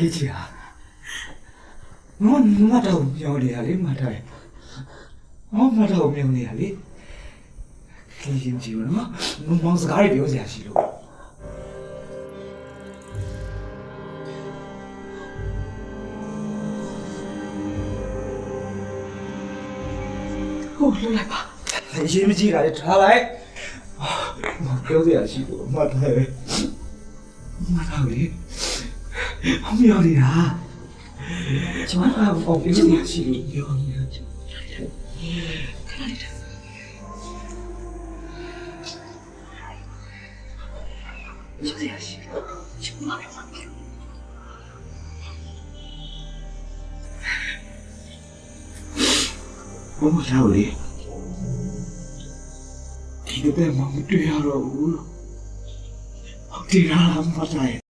ရေးချာငါမတော်ပြောနေရလေမတော်ရငါမတော်ပြောနေရလေခင်ရင်ကြည့်လို့နော်မောင်စကားတွေပြောစရာရှိလို့ဟိုလွတ်လိုက်ပါအရေးမကြီးတာလေထားလိုက်ငါပြောစရာရှိလို့မတော်ရမတော်လေ အမေရောနေတာကျွန်မကပြောစရာရှိလို့ပြောနေတာကျရရှိကျမလည်းမပြောဘုံရောက်လေဒီဘက်မှာမတွေ့ရတော့ဘူးလို့ဟုတ်တယ်လားမတော်ရ